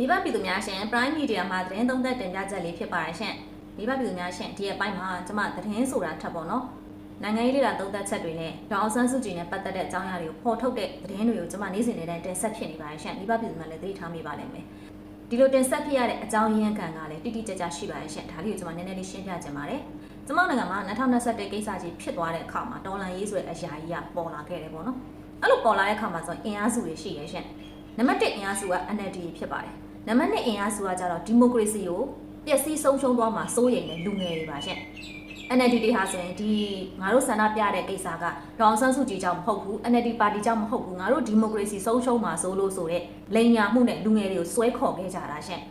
မိဘပြည်သူများရှင် Prime Media မှာသတင်းသုံးသပ်တင်ပြချက်လေးဖြစ်ပါတယ်ရှင်မိဘပြည်သူများရှင်ဒီအပိုင်းမှာကျွန်မသတင်းဆိုတာထပ်ပေါ့နော်နိုင်ငံရေးလေ့လာသုံးသပ်ချက်တွေနဲ့ဒေါအောင်ဆန်းစုကြည်နဲ့ပတ်သက်တဲ့အကြောင်းအရာတွေကိုဖော်ထုတ်တဲ့သတင်းတွေကိုကျွန်မနေ့စဉ်နေ့တိုင်းတင်ဆက်ဖြစ်နေပါတယ်ရှင်မိဘပြည်သူများလည်းသတိထားမိပါလိမ့်မယ်ဒီလိုတင်ဆက်ဖြစ်ရတဲ့အကြောင်းရင်းခံကလည်းတိတိကျကျရှိပါတယ်ရှင်ဒါလေးကိုကျွန်မနည်းနည်းလေးရှင်းပြချင်ပါတယ်ကျွန်မနိုင်ငံမှာ2021ကိစ္စကြီးဖြစ်သွားတဲ့အခါမှာတော်လန်ရေးဆိုတဲ့အရာကြီးကပေါ်လာခဲ့တယ်ပေါ့နော်အဲ့လိုပေါ်လာတဲ့အခါမှာဆိုရင်အင်အားစုတွေရှိရရှင်နံပါတ်1အင်အားစုက NLD ဖြစ်ပါတယ် နံပါတ်2အင်အားစုကကြတော့ဒီမိုကရေစီကိုပျက်စီးဆုံးရှုံးသွားမှာစိုးရိမ်တဲ့လူငယ်တွေပါရှင့် NLD တွေဟာဆိုရင်ဒီငါတို့ဆန္ဒပြတဲ့ကိစ္စကဒေါအောင်ဆန်းစုကြည်ကြောင့်မဟုတ်ဘူး NLD ပါတီကြောင့်မဟုတ်ဘူးငါတို့ဒီမိုကရေစီဆုံးရှုံးမှာဆိုလို့ဆိုတဲ့လိန်ညာမှုနဲ့လူငယ်တွေကိုဆွဲခေါ်ခဲ့ကြတာရှင့်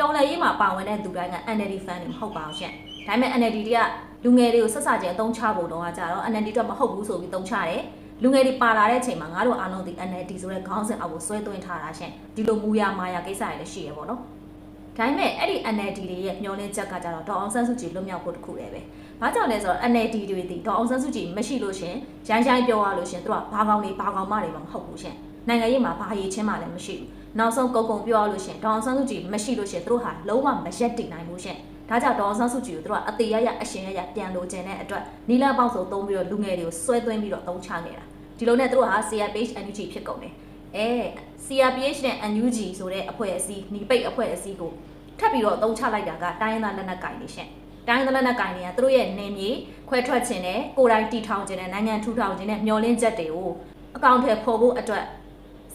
တော်လည်းရေးမှာပါဝင်တဲ့သူတိုင်းက NLD fan တွေမဟုတ်ပါဘူးရှင့်ဒါပေမဲ့ NLD တွေကလူငယ်တွေကိုဆက်စချင်းအသုံးချဖို့တော့ကြတော့ NLD တော့မဟုတ်ဘူးဆိုပြီးသုံးချတယ် လူငယ်တွေပါလာတဲ့အချိန်မှာငါတို့အားလုံးဒီ NLD ဆိုတဲ့ခေါင်းစဉ်အောက်ကိုဆွဲသွင်းထားတာရှင့်ဒီလိုမူရမာယာကိစ္စတွေလည်းရှိရပေါ့နော်ဒါပေမဲ့အဲ့ဒီ NLD တွေရဲ့မျောလင်းချက်ကကြတော့ဒေါအောင်ဆန်းစုကြည်လွတ်မြောက်ဖို့တခုတည်းပဲ။ဘာကြောင့်လဲဆိုတော့ NLD တွေဒီဒေါအောင်ဆန်းစုကြည်မရှိလို့ရှင်ရိုင်းရိုင်းပြောရလို့ရှင်သူကဘာကောင်တွေဘာကောင်မတွေမှမဟုတ်ဘူးရှင်။နိုင်ငံရေးမှာဘာရေးချင်းမှလည်းမရှိဘူး။နောက်ဆုံးကုံကုံပြောရလို့ရှင်ဒေါအောင်ဆန်းစုကြည်မရှိလို့ရှင်သူတို့ဟာလုံးဝမရက်တည်နိုင်ဘူးရှင်။ ဒါကြောင့်ဒေါအောင်ဆန်းစုကြည်ကိုသူတို့ကအသေးရရအရှင်ရရပြန်လို့ကျင်တဲ့အတွက်နီလာပေါက်ဆိုသုံးပြီးတော့လူငယ်တွေကိုဆွဲသွင်းပြီးတော့တုံးချခဲ့တာ။ဒီလိုနဲ့သူတို့ဟာ CRPH NUG ဖြစ်ကုန်တယ်။အဲ CRPH နဲ့ NUG ဆိုတဲ့အဖွဲ့အစည်းညီပိတ်အဖွဲ့အစည်းကိုထပ်ပြီးတော့အသုံးချလိုက်တာကတိုင်းရင်းသားလက်နက်ကင်နေရှင်တိုင်းရင်းသားလက်နက်ကင်တွေကသူတို့ရဲ့နေမြေခွဲထွက်ခြင်းနဲ့ကိုယ်တိုင်တီထောင်ခြင်းနဲ့နိုင်ငံထူထောင်ခြင်းနဲ့မျှော်လင့်ချက်တွေကိုအကောင့်ထဲပေါ်ဖို့အတွက်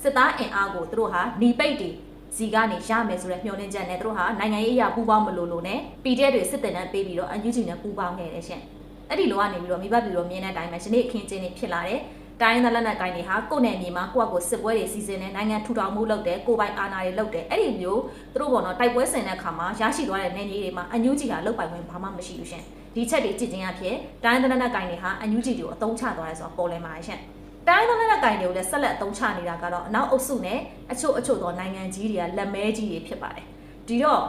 စစ်သားအင်အားကိုသူတို့ဟာหนีပိတ်တွေ စီကနေရမယ်ဆိုတဲ့မျှော်လင့်ချက်နဲ့သူတို့ဟာနိုင်ငံရေးအရာပူးပေါင်းမလို့လို့နဲ့ PDF တွေစစ်တပ်နဲ့ပေးပြီးတော့ UNG နဲ့ပူးပေါင်းခဲ့တယ်ရှင်အဲ့ဒီလိုကနေပြီးတော့မိဘပြည်တော်မြင်တဲ့အတိုင်းပဲယနေ့အခင်းကျင်းနေဖြစ်လာတယ်တိုင်းသားလက်နက်ကိုင်တွေဟာကိုယ့်နယ်မြေမှာကိုယ့်အကိုစစ်ပွဲတွေစီစဉ်နေနိုင်ငံထူထောင်မှုလုပ်တယ်ကိုယ်ပိုင်အာဏာတွေလုပ်တယ်အဲ့ဒီမျိုးသူတို့ဘောနော်တိုက်ပွဲဆင်တဲ့အခါမှာရရှိသွားတဲ့နယ်မြေတွေမှာအညူးကြီးဟာလုတ်ပိုင်ခွင့်ဘာမှမရှိဘူးရှင်ဒီချက်တွေကြည့်ချင်းအဖြစ်တိုင်းသားလက်နက်ကိုင်တွေဟာအညူးကြီးတွေကိုအသုံးချသွားတယ်ဆိုတော့ပေါ်လဲမှာရှင် တိုင်းသားလက်နက်ကိုင်တွေကိုလည်းဆက်လက်အသုံးချနေတာကတော့အနောက်အုပ်စုနဲ့အချို့အချို့သောနိုင်ငံကြီးတွေကလက်မဲကြီးတွေဖြစ်ပါတယ်ဒီတော့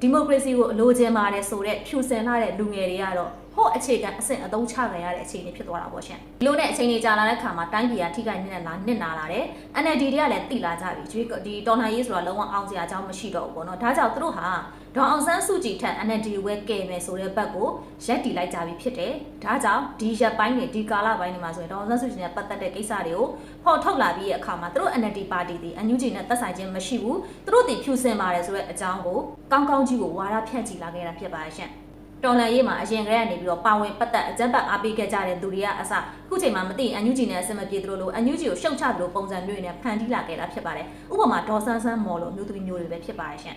ဒီမိုကရေစီကိုအလိုချင်ပါတယ်ဆိုတဲ့ဖြူစင်လာတဲ့လူငယ်တွေကတော့ ဟိုအခြေခံအဆင့်အသုံးချခံရတဲ့အခြေအနေဖြစ်သွားတာပေါ့ရှင်ဒီလိုနဲ့အချိန်ကြီးကြာလာတဲ့ခါမှာတိုင်းပြည်ကထိခိုက်နေလာနစ်နာလာတယ် NLD တွေကလည်းတိလာကြပြီဒီတော်လှန်ရေးဆိုတာလုံးဝအောင်စရာအကြောင်းမရှိတော့ဘူးပေါ့နော်ဒါကြောင့်သူတို့ဟာဒေါအောင်ဆန်းစုကြည်ထက် NLD ဝဲကဲမယ်ဆိုတဲ့ဘက်ကိုရက်တီလိုက်ကြပြီဖြစ်တယ်ဒါကြောင့်ဒီရက်ပိုင်းတွေဒီကာလပိုင်းတွေမှာဆိုရင်ဒေါအောင်ဆန်းစုကြည်နဲ့ပတ်သက်တဲ့ကိစ္စတွေကိုဖော်ထုတ်လာပြီးရဲ့အခါမှာသူတို့ NLD ပါတီဒီအန်ယူဂျီနဲ့သက်ဆိုင်ခြင်းမရှိဘူးသူတို့ဒီဖြူစင်ပါတယ်ဆိုတဲ့အကြောင်းကိုကောင်းကောင်းကြီးကိုဝါရဖြန့်ချီလာခဲ့တာဖြစ်ပါရဲ့ တော်လန်ရေးမှာအရင်ကတည်းကနေပြီးတော့ပါဝင်ပတ်သက်အကြမ်းဖက်အားပေးခဲ့ကြတဲ့သူတွေကအစခုချိန်မှာမသိအန်ယူဂျီနဲ့အဆင်မပြေသလိုလိုအန်ယူဂျီကိုရှုတ်ချသလိုပုံစံမျိုးတွေနဲ့ဖန်တီးလာခဲ့တာဖြစ်ပါတယ်ဥပမာဒေါ်ဆန်းဆန်းမော်လိုမျိုးသမီးမျိုးတွေပဲဖြစ်ပါရဲ့ရှင်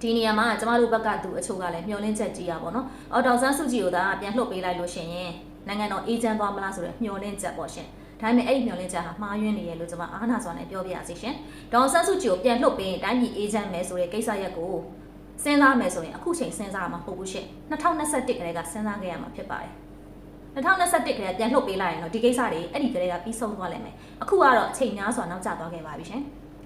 ဒီနေရာမှာကျမတို့ဘက်ကသူအချို့ကလည်းမျှော်လင့်ချက်ကြီးရပါတော့။အော်ဒေါ်ဆန်းစုကြည်ကိုသာပြန်လှုပ်ပေးလိုက်လို့ရှင်ရင်နိုင်ငံတော်အေဂျင့်သွားမလားဆိုတဲ့မျှော်လင့်ချက်ပေါ့ရှင်။ဒါပေမဲ့အဲ့ဒီမျှော်လင့်ချက်ဟာမှားယွင်းနေရလို့ကျွန်မအားနာစွာနဲ့ပြောပြရစီရှင်။ဒေါ်ဆန်းစုကြည်ကိုပြန်လှုပ်ပေးရင်တိုင်းပြည်အေဂျင့်မယ်ဆိုတဲ့ကိစ္စရက်ကို စဉ်းစားမယ်ဆိုရင်အခုချိန်စဉ်းစားမှာမဟုတ်ဘူးရှင်2021ကလေးကစဉ်းစားခဲ့ရမှာဖြစ်ပါတယ်2021ကလေးပြန်လှုပ်ပေးလိုက်ရင်တော့ဒီကိစ္စတွေအဲ့ဒီကလေးကပြီးဆုံးသွားလိမ့်မယ်အခုကတော့အချိန်များစွာနောက်ကျသွားခဲ့ပါပြီရှင်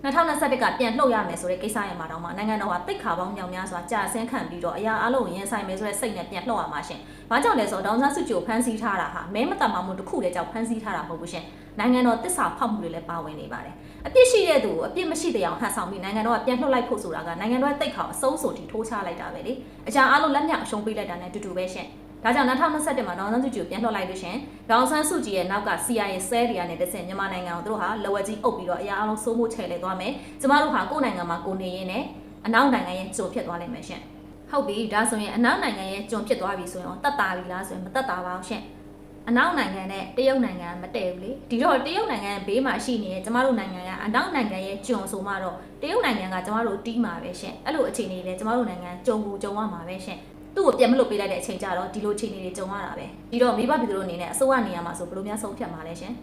2021ကပြန်လှုပ်ရမယ်ဆိုတဲ့ကိစ္စရဲ့မှာတော့မှနိုင်ငံတော်ကတိတ်ခါပေါင်းမြောင်များစွာကြာဆင်းခံပြီးတော့အရာအလုံးရင်ဆိုင်မယ်ဆိုတဲ့စိတ်နဲ့ပြန်လှုပ်ရမှာရှင်။ဘာကြောင့်လဲဆိုတော့ဒေါန်ဆန်းစုကြည်ကိုဖမ်းဆီးထားတာဟာမဲမတမာမှုတစ်ခုတည်းကြောင့်ဖမ်းဆီးထားတာမဟုတ်ဘူးရှင်။နိုင်ငံတော်တစ္ဆာဖောက်မှုတွေလည်းပါဝင်နေပါတယ်။အပြစ်ရှိတဲ့သူကိုအပြစ်မရှိတဲ့အောင်ဟန်ဆောင်ပြီးနိုင်ငံတော်ကပြန်လှုပ်လိုက်ဖို့ဆိုတာကနိုင်ငံတော်ရဲ့တိတ်ခါအစိုးဆိုတီထိုးချလိုက်တာပဲလေ။အကြံအလုံးလက်မြောက်အရှုံးပေးလိုက်တာနဲ့တူတူပဲရှင်။ ဒါကြောင့်2021မှာဒေါအောင်ဆန်းစုကြည်ကိုပြန်လှုပ်လိုက်လို့ရှင်ဒေါအောင်ဆန်းစုကြည်ရဲ့နောက်က CIA ဆဲတွေကနေတဆင့်မြန်မာနိုင်ငံကိုတို့ဟာလဝကြီးအုပ်ပြီးတော့အရာအလုံးစိုးမိုးချဲလဲသွားမယ်ကျမတို့ဟာကိုယ်နိုင်ငံမှာကိုနေရင်းနဲ့အနောက်နိုင်ငံရဲ့ကြုံဖြစ်သွားလိမ့်မယ်ရှင်ဟုတ်ပြီဒါဆိုရင်အနောက်နိုင်ငံရဲ့ကြုံဖြစ်သွားပြီဆိုရင်တတ်တာပြီလားဆိုရင်မတတ်တာပါဘူးရှင်အနောက်နိုင်ငံနဲ့တရုတ်နိုင်ငံမတည့်ဘူးလေဒီတော့တရုတ်နိုင်ငံဘေးမှာရှိနေတဲ့ကျမတို့နိုင်ငံကအနောက်နိုင်ငံရဲ့ကြုံဆိုမှတော့တရုတ်နိုင်ငံကကျမတို့တီးမှာပဲရှင်အဲ့လိုအခြေအနေနဲ့ကျမတို့နိုင်ငံကြုံကိုကြုံရမှာပဲရှင် သူ့ကိုပြန်မလုပ်ပေးလိုက်တဲ့အချိန်ကျတော့ဒီလိုအခြေအနေတွေကြုံရတာပဲဒီတော့မိဘပြည်သူတို့အနေနဲ့အစိုးရနေရာမှာဆိုဘယ်လိုများဆုံးဖြတ်မှာလဲရှင်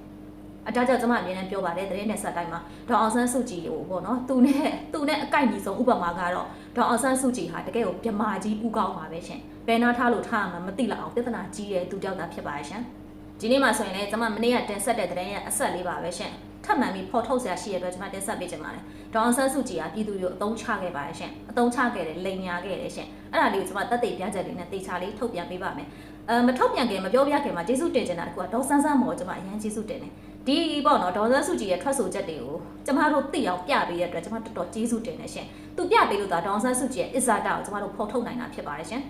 အတားကြောင့်ကျွန်မအမြဲတမ်းပြောပါတယ်တရင်နဲ့ဆက်တိုင်းမှာဒေါအောင်ဆန်းစုကြည်ကိုပေါ့နော်သူနဲ့သူနဲ့အကိုက်ညီဆုံးဥပမာကတော့ဒေါအောင်ဆန်းစုကြည်ဟာတကယ်ကိုမြမာကြီးဥကောင်းပါပဲရှင်ဘယ်နာထားလို့ထားမှမသိလောက်အောင်ပြဿနာကြီးတဲ့သူတယောက်သာဖြစ်ပါရဲ့ရှင်ဒီနေ့မှာဆိုရင်လည်းကျွန်မမနေ့ကတင်ဆက်တဲ့တရင်ရဲ့အဆက်လေးပါပဲရှင် ထပ်မံပြီးဖော်ထုတ်ဆရာရှိရတဲ့အတွက်ကျွန်မတင်ဆက်ပေးချင်ပါတယ်ဒေါအောင်ဆန်းစုကြည်ကပြည်သူတွေကိုအသုံးချခဲ့ပါတယ်ရှင်အသုံးချခဲ့တယ်လိန်ညာခဲ့တယ်ရှင်အဲ့ဒါလေးကိုကျွန်မတက်သိပြချက်လေးနဲ့တေချာလေးထုတ်ပြန်ပေးပါမယ်အဲမထုတ်ပြန်ခင်မပြောပြခင်မှာကျေးဇူးတင်ချင်တာကဒေါ်ဆန်းဆန်းမော်ကျွန်မအရင်ကျေးဇူးတင်တယ်ဒီပေါ့နော်ဒေါ်ဆန်းစုကြည်ရဲ့ထွက်ဆိုချက်တွေကိုကျမတို့သိအောင်ပြပေးတဲ့အတွက်ကျမတော်တော်ကျေးဇူးတင်နေရှင်သူပြပေးလို့သာဒေါအောင်ဆန်းစုကြည်ရဲ့အစ္ဆာတာကိုကျမတို့ဖော်ထုတ်နိုင်တာဖြစ်ပါတယ်ရှင်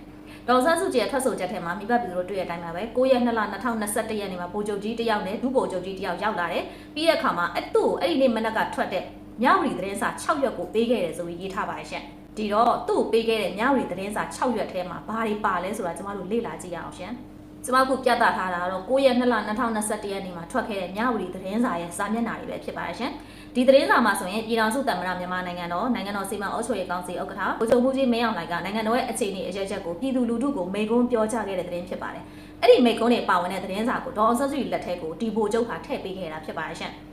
ဒေါအောင်ဆန်းစုကြည်ရဲ့ထွက်ဆိုချက်ထဲမှာမိဘပြည်သူတို့တွေ့ရတဲ့အတိုင်းပါပဲ9ရက်2လ2021ရက်နေ့မှာဗိုလ်ချုပ်ကြီးတစ်ယောက်နဲ့ဒုဗိုလ်ချုပ်ကြီးတစ်ယောက်ရောက်လာတယ်ပြီးတဲ့အခါမှာအဲ့သူ့ကိုအဲ့ဒီနေ့မနက်ကထွက်တဲ့မြောက်ရီသတင်းစာ6ရွက်ကိုပေးခဲ့တယ်ဆိုပြီးရေးထားပါတယ်ရှင်ဒီတော့သူ့ကိုပေးခဲ့တဲ့မြောက်ရီသတင်းစာ6ရွက်ထဲမှာဘာတွေပါလဲဆိုတာကျမတို့လေ့လာကြည့်ရအောင်ရှင်ကျမတို့ပြသထားတာကတော့9ရက်2လ2021ရက်နေ့မှာထွက်ခဲ့တဲ့မြဝတီသတင်းစာရဲ့စာမျက်နှာတွေပဲဖြစ်ပါတယ်ရှင်။ ဒီသတင်းစာမှာဆိုရင်ပြည်ထောင်စုသမ္မတမြန်မာနိုင်ငံတော်နိုင်ငံတော်စီမံအုပ်ချုပ်ရေးကောင်စီဥက္ကဋ္ဌဗိုလ်ချုပ်မှုကြီးမင်းအောင်လှိုင်ကနိုင်ငံတော်ရဲ့အခြေအနေအရချက်ကိုပြည်သူလူထုကိုမိန့်ခွန်းပြောကြားခဲ့တဲ့သတင်းဖြစ်ပါတယ်။အဲ့ဒီမိန့်ခွန်းတွေပါဝင်တဲ့သတင်းစာကိုဒေါ်အောင်ဆန်းစုကြည်လက်ထက်ကိုဒီဗိုလ်ချုပ်ကထည့်ပေးခဲ့တာဖြစ်ပါတယ်ရှင်။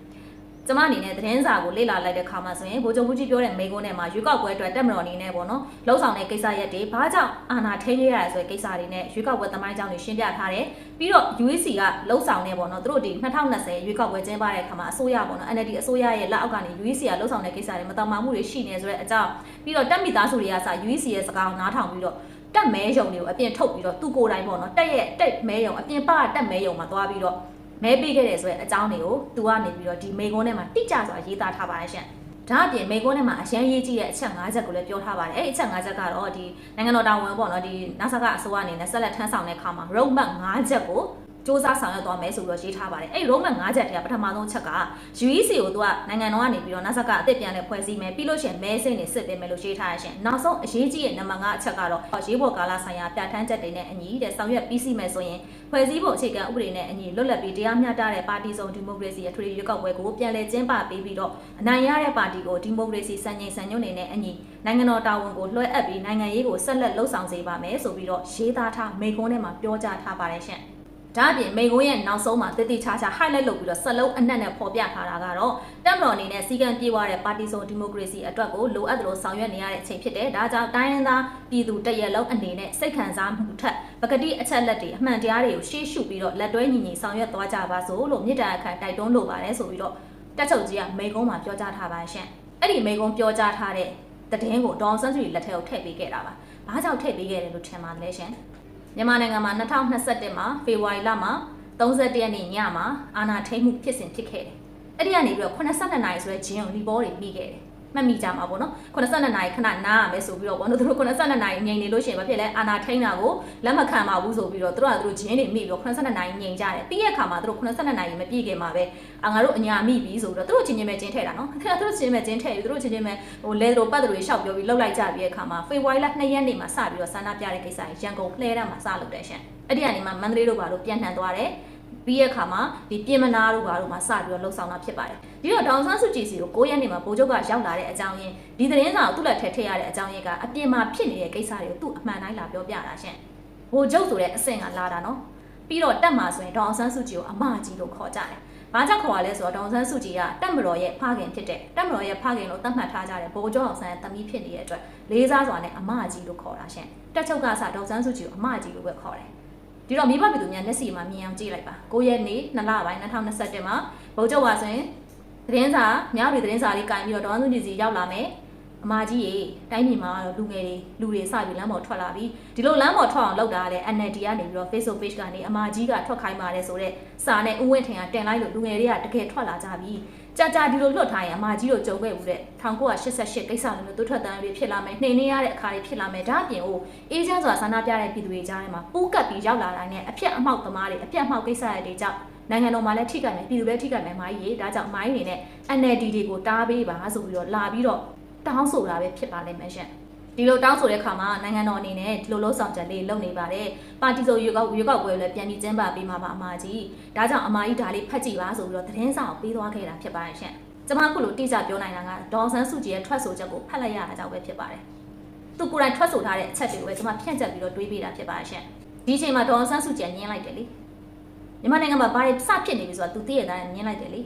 ကျမအနေနဲ့သတင်းစာကိုလေ့လာလိုက်တဲ့ခါမှာဆိုရင်ဗိုလ်ချုပ်မှုကြီးပြောတဲ့မိကုန်းထဲမှာရွေးကောက်ပွဲအတွက်တက်မတော်အနေနဲ့ပေါ့နော်လှုပ်ဆောင်တဲ့ကိစ္စရက်တွေဘာကြောင့်အာဏာထိန်းရရဆိုတဲ့ကိစ္စတွေနဲ့ရွေးကောက်ပွဲသမိုင်းကြောင်းတွေရှင်းပြထားတယ်ပြီးတော့ UEC ကလှုပ်ဆောင်နေပေါ့နော်သူတို့ဒီ2020ရွေးကောက်ပွဲကျင်းပတဲ့ခါမှာအစိုးရပေါ့နော် NLD အစိုးရရဲ့လက်အောက်ကနေ UEC ကလှုပ်ဆောင်တဲ့ကိစ္စတွေမတော်မာမှုတွေရှိနေဆိုတဲ့အကြောင်းပြီးတော့တက်မိသားစုတွေကစ UEC ရဲ့စကားကိုနားထောင်ပြီးတော့တက်မဲယုံတွေကိုအပြင်ထုတ်ပြီးတော့သူကိုယ်တိုင်ပေါ့နော်တက်ရဲ့တက်မဲယုံအပြင်ပကတက်မဲယုံမှာသွားပြီးတော့ မဲပေးခဲ့တယ်ဆိုတဲ့အကြောင်းတွေကိုသူကနေပြီးတော့ဒီမေကွန်းထဲမှာတိကျစွာရေးသားထားပါတယ်ရှင်။ဒါအပြင်မေကွန်းထဲမှာအရန်ရေးကြည့်တဲ့အချက်၅ချက်ကိုလည်းပြောထားပါတယ်။အဲ့ဒီအချက်၅ချက်ကတော့ဒီနိုင်ငံတော်တာဝန်ပေါ့နော်ဒီနာဆာကအစိုးရအနေနဲ့ဆက်လက်ထမ်းဆောင်တဲ့အခါမှာ roadmap ၅ချက်ကို စ조사ဆောင်ရွက်သွားမယ်ဆိုပြီးတော့ရေးထားပါတယ်အဲ့ဒီ roadmap 5ချက်တည်းကပထမဆုံးချက်က UEC ကိုသူကနိုင်ငံတော်ကနေပြီးတော့နာဆာကအသစ်ပြန်လဲဖွဲ့စည်းမယ်ပြီးလို့ရှိရင်မဲစိတ်နေစစ်ပေးမယ်လို့ရေးထားရရှင်နောက်ဆုံးအရေးကြီးတဲ့နံပါတ်5အချက်ကတော့ရေးပေါ်ကာလဆိုင်ရာပြဋ္ဌာန်းချက်တွေနဲ့အညီတဲ့ဆောင်ရွက်ပြီးစီးမယ်ဆိုရင်ဖွဲ့စည်းပုံအခြေခံဥပဒေနဲ့အညီလွတ်လပ်ပြီးတရားမျှတတဲ့ပါတီစုံဒီမိုကရေစီအထွေထွေရွေးကောက်ပွဲကိုပြန်လည်ကျင်းပပေးပြီးတော့အနိုင်ရတဲ့ပါတီကိုဒီမိုကရေစီစံချိန်စံညွှန်းတွေနဲ့အညီနိုင်ငံတော်တာဝန်ကိုလွှဲအပ်ပြီးနိုင်ငံရေးကိုဆက်လက်လှုပ်ဆောင်စေပါမယ်ဆိုပြီးတော့ရေးသားထားမိန့်ခွန်းထဲမှာပြောကြားထားပါတယ်ရှင်။ ဒါအပြင်မိန်ကုန်းရဲ့နောက်ဆုံးမှာတတိချာချာ highlight လုပ်ပြီးတော့စလုံးအနက်နဲ့ပေါ်ပြထားတာကတော့တက်မတော်အနေနဲ့စီကံပြေးသွားတဲ့ပါတီစုံဒီမိုကရေစီအတွက်ကိုလိုအပ်သလိုဆောင်ရွက်နေရတဲ့အချိန်ဖြစ်တယ်။ဒါကြောင့်တိုင်းရင်းသားပြည်သူတရက်လုံးအနေနဲ့စိတ်ခံစားမှုထက်ပကတိအချက်လက်တွေအမှန်တရားတွေကိုရှေ့ရှုပြီးတော့လက်တွဲညီညီဆောင်ရွက်သွားကြပါစို့လို့မြစ်တာအခါတိုက်တွန်းလိုပါတယ်ဆိုပြီးတော့တက်ချုပ်ကြီးကမိန်ကုန်းမှာပြောကြားထားပါရှင့်။အဲ့ဒီမိန်ကုန်းပြောကြားထားတဲ့တည်င်းကိုဒေါအောင်ဆန်းစုကြည်လက်ထက်ကိုထည့်ပေးခဲ့တာပါ။ဘာကြောင့်ထည့်ပေးခဲ့တယ်လို့ထင်ပါလဲရှင်။ မြန်မာနိုင်ငံမှာ2021မှာဖေဖော်ဝါရီလမှာ31ရက်နေ့ညမှာအာဏာထိန်းမှုဖြစ်စဉ်ဖြစ်ခဲ့တယ်။အဲ့ဒီကနေပြီးတော့82နာရီဆိုတဲ့ဂျင်းကိုဒီဘောတွေမိခဲ့တယ်။ မှတ်မိကြမှာပေါ့နော်82နာရီခဏနားရမယ်ဆိုပြီးတော့ပေါ့နော်သူတို့82နာရီငြိမ်နေလို့ရှိရင်ဘာဖြစ်လဲအာနာထိန်းတာကိုလက်မခံပါဘူးဆိုပြီးတော့သူတို့ကသူတို့ဂျင်းတွေမိပြီးတော့82နာရီငြိမ်ကြတယ်ပြီးရဲ့အခါမှာသူတို့82နာရီမပြည့်ခင်မှာပဲအာငါတို့အညာမိပြီဆိုပြီးတော့သူတို့ချင်းချင်းပဲဂျင်းထည့်တာနော်ခဏသူတို့ချင်းချင်းပဲဂျင်းထည့်ပြီးသူတို့ချင်းချင်းပဲဟိုလဲတို့ပတ်တို့ရှောက်ပြောပြီးလှုပ်လိုက်ကြပြီးတဲ့အခါမှာဖေဖော်ဝါရီလ2ရက်နေ့မှာစပြီးတော့ဆန္ဒပြတဲ့ကိစ္စကြီးရန်ကုန်လှဲတန်းမှာစလုပ်တယ်ရှင်အဲ့ဒီကနေမှမန္တလေးတို့ဘာလို့ပြန်နှံသွားတယ် ပြီးရဲ့အခါမှာဒီပြင်မနာတို့ဘာတို့မှာစပြီးတော့လှုပ်ဆောင်တာဖြစ်ပါတယ်ဒီတော့ဒေါန်ဆန်းစုကြည်စီကို9ရက်နေ့မှာဗိုလ်ချုပ်ကရောက်လာတဲ့အကြောင်းရင်းဒီသတင်းစာကိုသူ့လက်ထက်ထည့်ရတဲ့အကြောင်းရင်းကအပြင်မှာဖြစ်နေတဲ့ကိစ္စတွေကိုသူ့အမှန်တိုင်းလာပြောပြတာရှင်ဗိုလ်ချုပ်ဆိုတဲ့အဆင့်ကလာတာနော်ပြီးတော့တက်မှာဆိုရင်ဒေါန်ဆန်းစုကြည်ကိုအမကြီးလို့ခေါ်ကြတယ်ဘာကြောင့်ခေါ်ရလဲဆိုတော့ဒေါန်ဆန်းစုကြည်ကတက်မတော်ရဲ့ဖခင်ဖြစ်တဲ့တက်မတော်ရဲ့ဖခင်လို့သတ်မှတ်ထားကြတဲ့ဗိုလ်ချုပ်အောင်ဆန်းရဲ့သမီးဖြစ်နေတဲ့အတွက်လေးစားစွာနဲ့အမကြီးလို့ခေါ်တာရှင်တက်ချုပ်ကစဒေါန်ဆန်းစုကြည်ကိုအမကြီးလို့ပဲခေါ်တယ် ဒီတော့မိဘပြည်သူများမျက်စိမှာမြင်အောင်ကြည့်လိုက်ပါ9ရက်နေ့2လပိုင်း2021မှာဗုဒ္ဓဝါဆိုရင်သတင်းစာမြောက်ပြည်သတင်းစာလေးကင်ပြီးတော့ဒေါ်စုကြည်စီရောက်လာမယ်အမကြီးရေတိုင်းပြည်မှာလူငယ်တွေလူတွေစပြီးလမ်းပေါ်ထွက်လာပြီးဒီလိုလမ်းပေါ်ထွက်အောင်လုပ်တာလည်း NLD ကနေပြီးတော့ Facebook page ကနေအမကြီးကထွက်ခိုင်းပါတယ်ဆိုတော့စာနဲ့ဥဝင့်ထင်ကတင်လိုက်လို့လူငယ်တွေကတကယ်ထွက်လာကြပြီ ကြာကြာဒီလိုလွတ်ထားရင်အမကြီးတို့ကြုံခဲ့ဘူးတဲ့1988ကိစ္စလိုမျိုးသူထွက်တန်းတွေဖြစ်လာမယ်နှိမ်နေရတဲ့အခါတွေဖြစ်လာမယ်ဒါအပြင်ဟိုအေးချမ်းစွာဆန္ဒပြတဲ့ပြည်သူတွေကြားထဲမှာပူးကပ်ပြီးရောက်လာတာနဲ့အပြက်အမှောက်သမားတွေအပြက်အမှောက်ကိစ္စတွေကြောင့်နိုင်ငံတော်မှာလည်းထိခိုက်မယ်ပြည်သူလည်းထိခိုက်မယ်မာကြီးရေဒါကြောင့်မိုင်းနေနဲ့ NLD တွေကိုတားပေးပါဆိုပြီးတော့လာပြီးတော့တောင်းဆိုတာပဲဖြစ်ပါလိမ့်မယ်ရှင် ဒီလိုတောင်းဆိုတဲ့အခါမှာနိုင်ငံတော်အနေနဲ့ဒီလိုလုံးဆောင်ချက်လေးလုပ်နေပါတယ်ပါတီဆိုရွေးကောက်ရွေးကောက်ပွဲလည်းပြန်ပြီးကျင်းပပေးမှာပါအမကြီးဒါကြောင့်အမကြီးဒါလေးဖတ်ကြည့်ပါဆိုပြီးတော့သတင်းစာကိုပေးသွားခဲ့တာဖြစ်ပါတယ်ရှင်ကျမကလို့တိကျပြောနိုင်တာကဒေါ်ဆန်းစုကြည်ရဲ့ထွက်ဆိုချက်ကိုဖတ်လိုက်ရတာကြောင့်ပဲဖြစ်ပါတယ်သူကိုယ်တိုင်ထွက်ဆိုထားတဲ့အချက်တွေကိုပဲကျမဖြန့်ချက်ပြီးတော့တွေးပေးတာဖြစ်ပါတယ်ရှင်ဒီအချိန်မှာဒေါ်ဆန်းစုကြည်ညင်းလိုက်တယ်လေမြန်မာနိုင်ငံမှာဘာတွေစဖြစ်နေပြီဆိုတာသူသိရတာညင်းလိုက်တယ်လေ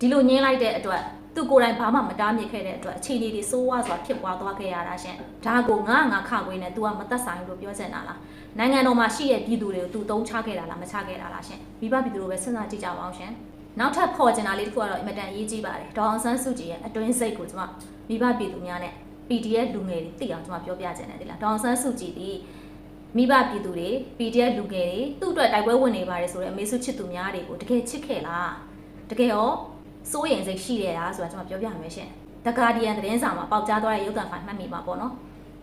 ဒီလိုညင်းလိုက်တဲ့အတွက် သူကိုယ်တိုင်ဘာမှမတားမြစ်ခဲ့တဲ့အတွက်အခြေအနေတွေစိုးဝါစွာဖြစ်ပွားသွားခဲ့ရတာရှင်ဒါကိုငါငါခခွေးနဲ့ तू ကမသက်ဆိုင်လို့ပြောချင်တာလားနိုင်ငံတော်မှာရှိတဲ့ပြည်သူတွေကို तू တုံးချခဲ့တာလားမချခဲ့တာလားရှင်မိဘပြည်သူတို့ပဲစဉ်းစားကြည့်ကြပါအောင်ရှင်နောက်ထပ်ခေါ်ချင်တာလေးတစ်ခုကတော့အင်မတန်အရေးကြီးပါတယ်ဒေါအောင်ဆန်းစုကြည်ရဲ့အတွင်းစိတ်ကိုကျွန်မမိဘပြည်သူများနဲ့ PDF လူငယ်တွေသိအောင်ကျွန်မပြောပြချင်တယ်ဒီလားဒေါအောင်ဆန်းစုကြည်ဒီမိဘပြည်သူတွေ PDF လူငယ်တွေသူ့အတွက်တိုက်ပွဲဝင်နေပါတယ်ဆိုတော့အမေစုချစ်သူများတွေကိုတကယ်ချစ်ခဲ့လားတကယ်ရော စိုးရင်စိတ်ရှိရတာဆိုတာကျွန်မပြောပြမယ်ရှင် The Guardian သတင်းစာမှာပေါက်ကြားသွားတဲ့ရုပ်သံဖိုင်မှတ်မိပါပေါ့နော်